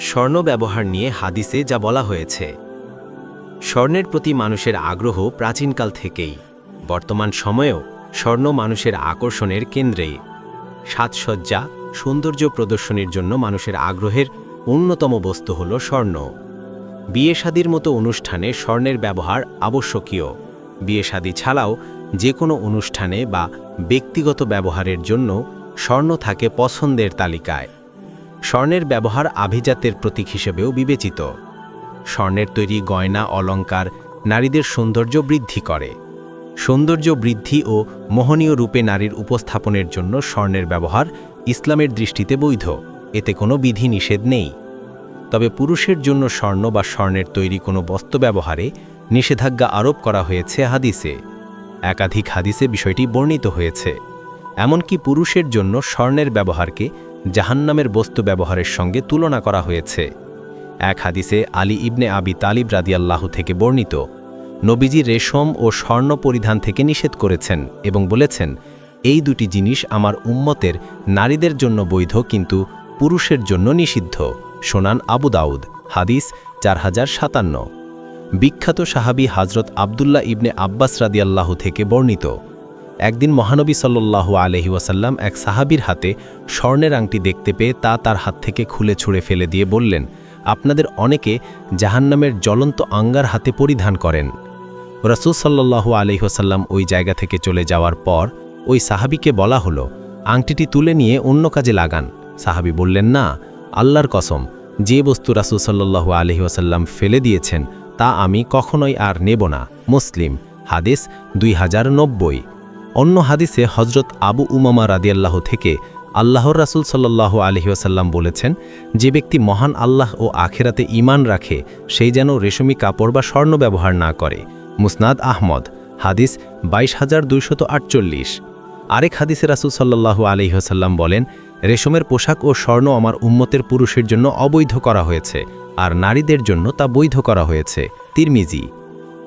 স্বর্ণ ব্যবহার নিয়ে হাদিসে যা বলা হয়েছে। স্বর্ণের প্রতি মানুষের আগ্রহ প্রাচীনকাল থেকেই। বর্তমান সময়েও স্বর্ণ মানুষের আকর্ষণের কেন্দ্রে সাজসজ্জা, সৌন্দর্য প্রদর্শনীর জন্য মানুষের আগ্রহের অন্যতম বস্তু হল স্বর্ণ। বিয়ে শাদির মতো অনুষ্ঠানে স্বর্ণের ব্যবহার আবশ্যকীয়। বিয়ে শাদী ছাড়াও যে কোনো অনুষ্ঠানে বা ব্যক্তিগত ব্যবহারের জন্য স্বর্ণ থাকে পছন্দের তালিকায়। স্বর্ণের ব্যবহার আভিজাত্যের প্রতীক হিসেবেও বিবেচিত। স্বর্ণের তৈরি গয়না অলংকার নারীদের সৌন্দর্য বৃদ্ধি করে। সৌন্দর্য বৃদ্ধি ও মোহনীয় রূপে নারীর উপস্থাপনের জন্য স্বর্ণের ব্যবহার ইসলামের দৃষ্টিতে বৈধ। এতে কোনো বিধি নিষেধ নেই। তবে পুরুষের জন্য স্বর্ণ বা স্বর্ণের তৈরি কোনো বস্ত্র ব্যবহারে নিষেধাজ্ঞা আরোপ করা হয়েছে হাদিসে। একাধিক হাদিসে বিষয়টি বর্ণিত হয়েছে। এমনকি পুরুষের জন্য স্বর্ণের ব্যবহারকে জাহান্নামের বস্তু ব্যবহারের সঙ্গে তুলনা করা হয়েছে। এক হাদিসে আলী ইবনে আবি তালিব রাদিয়াল্লাহু থেকে বর্ণিত, নবীজি রেশম ও স্বর্ণ পরিধান থেকে নিষেধ করেছেন এবং বলেছেন, এই দুটি জিনিস আমার উম্মতের নারীদের জন্য বৈধ কিন্তু পুরুষের জন্য নিষিদ্ধ। সোনান আবু দাউদ, হাদিস চার হাজার সাতান্ন। বিখ্যাত সাহাবি হাজরত আবদুল্লাহ ইবনে আব্বাস রাদিয়াল্লাহু থেকে বর্ণিত একদিন মহানবী সাল্লাল্লাহু আলহি ওয়াসাল্লাম এক সাহাবির হাতে স্বর্ণের আংটি দেখতে পেয়ে তা তার হাত থেকে খুলে ছুঁড়ে ফেলে দিয়ে বললেন, আপনাদের অনেকে জাহান্নামের জ্বলন্ত আঙ্গার হাতে পরিধান করেন। রসুল সাল্লাল্লাহু আলহি ওয়াসাল্লাম ওই জায়গা থেকে চলে যাওয়ার পর ওই সাহাবিকে বলা হলো, আংটিটি তুলে নিয়ে অন্য কাজে লাগান। সাহাবি বললেন, না, আল্লাহর কসম, যে বস্তু রাসুল সাল্লাল্লাহু আলহি ওয়াসাল্লাম ফেলে দিয়েছেন তা আমি কখনোই আর নেব না। মুসলিম, হাদিস দুই হাজার নব্বই। অন্য হাদিসে হজরত আবু উমামা রাদিয়াল্লাহ থেকে আল্লাহর রাসুল সাল্লাহ আলহিউসাল্লাম বলেছেন, যে ব্যক্তি মহান আল্লাহ ও আখেরাতে ইমান রাখে সেই যেন রেশমি কাপড় বা স্বর্ণ ব্যবহার না করে। মুসনাদ আহমদ, হাদিস বাইশ হাজার দুইশত আটচল্লিশ। আরেক হাদিসে রাসুল সাল্লাহু আলহিহাসাল্লাম বলেন, রেশমের পোশাক ও স্বর্ণ আমার উম্মতের পুরুষের জন্য অবৈধ করা হয়েছে, আর নারীদের জন্য তা বৈধ করা হয়েছে। তিরমিজি,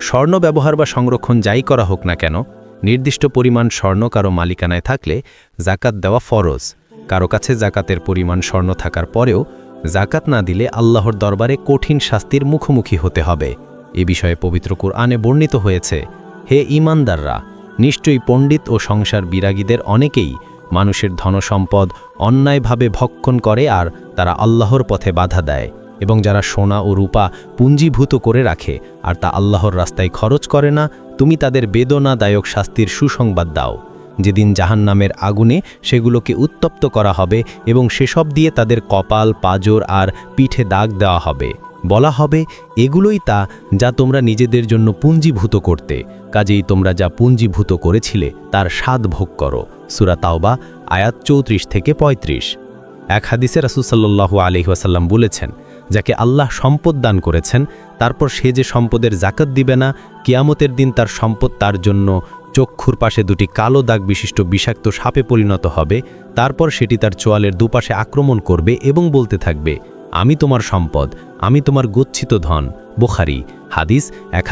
স্বর্ণ ব্যবহার বা সংরক্ষণ যাই করা হোক না কেন নির্দিষ্ট পরিমাণ স্বর্ণ কারও মালিকানায় থাকলে জাকাত দেওয়া ফরজ। কারও কাছে জাকাতের পরিমাণ স্বর্ণ থাকার পরেও জাকাত না দিলে আল্লাহর দরবারে কঠিন শাস্তির মুখোমুখি হতে হবে। এ বিষয়ে পবিত্র কুরআনে বর্ণিত হয়েছে, হে ইমানদাররা নিশ্চয়ই পণ্ডিত ও সংসার বিরাগীদের অনেকেই মানুষের ধনসম্পদ অন্যায়ভাবে ভক্ষণ করে আর তারা আল্লাহর পথে বাধা দেয়। এবং যারা সোনা ও রূপা পুঞ্জীভূত করে রাখে আর তা আল্লাহর রাস্তায় খরচ করে না, তুমি তাদের বেদনাদায়ক শাস্তির সুসংবাদ দাও। যেদিন জাহান্নামের আগুনে সেগুলোকে উত্তপ্ত করা হবে এবং সেসব দিয়ে তাদের কপাল, পাজর আর পিঠে দাগ দেওয়া হবে। বলা হবে, এগুলোই তা যা তোমরা নিজেদের জন্য পুঞ্জীভূত করতে। কাজেই তোমরা যা পুঞ্জীভূত করেছিলে, তার স্বাদ ভোগ করো। সুরা তাওবা, আয়াত চৌত্রিশ থেকে ৩৫ এক হাদিসে রাসুসাল্লু আলহিহাসাল্লাম বলেছেন যাকে আল্লাহ সম্পদ দান করেছেন, তারপর সে যে সম্পদের জাকাত দিবে না, কিয়ামতের দিন তার সম্পদ তার জন্য চক্ষুর পাশে দুটি কালো দাগ বিশিষ্ট বিষাক্ত সাপে পরিণত হবে, তারপর সেটি তার চোয়ালের দুপাশে আক্রমণ করবে এবং বলতে থাকবে, আমি তোমার সম্পদ, আমি তোমার গচ্ছিত ধন। বোখারি, হাদিস এক